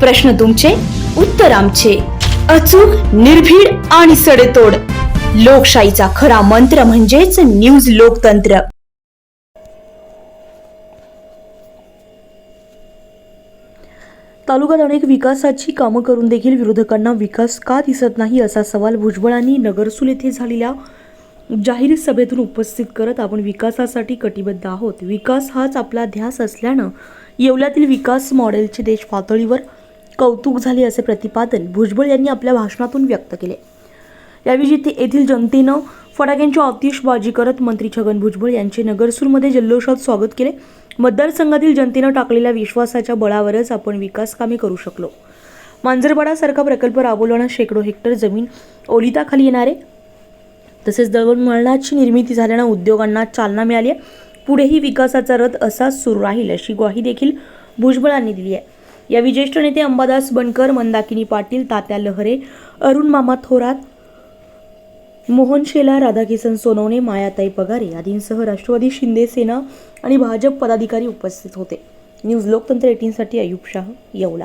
प्रश्न तुमचे उत्तर आमचे. अचूक निर्भीड आणि सडेतोड. लोकशाहीचा खरा मंत्र म्हणजेच न्यूज लोकतंत्र. तालुक्यात अनेक विकासाची कामं करून देखील विरोधकांना विकास का दिसत नाही असा सवाल भुजबळांनी नगरसूल येथे झालेल्या जाहीर सभेतून उपस्थित करत आपण विकासासाठी कटिबद्ध आहोत. विकास हाच आपला ध्यास असल्यानं येवल्यातील विकास मॉडेलचे देश पातळीवर कौतुक झाले असे प्रतिपादन भुजबळ यांनी आपल्या भाषणातून व्यक्त केले. यावेळी ते येथील जनतेनं फटाक्यांची आतिषबाजी करत मंत्री छगन भुजबळ यांचे नगरसूरमध्ये जल्लोषात स्वागत केले. मतदारसंघातील जनतेनं टाकलेल्या विश्वासाच्या बळावरच आपण विकास कामे करू शकलो. मांजरपाडासारखा प्रकल्प राबवल्यानं शेकडो हेक्टर जमीन ओलिताखाली येणारे. तसेच दळणवळणाची निर्मिती झाल्यानं उद्योगांना चालना मिळाली आहे. पुढेही विकासाचा रथ असाच सुरू राहील अशी ग्वाही देखील भुजबळांनी दिली आहे. यावेळी ज्येष्ठ नेते अंबादास बनकर मंदाकिनी पाटील तात्या लहरे अरुण मामा थोरात मोहन शेला राधाकिसन सोनवणे मायाताई पगारे आदींसह राष्ट्रवादी शिंदे सेना आणि भाजप पदाधिकारी उपस्थित होते. न्यूज लोकतंत्र एटीनसाठी अयुब शाह येवला.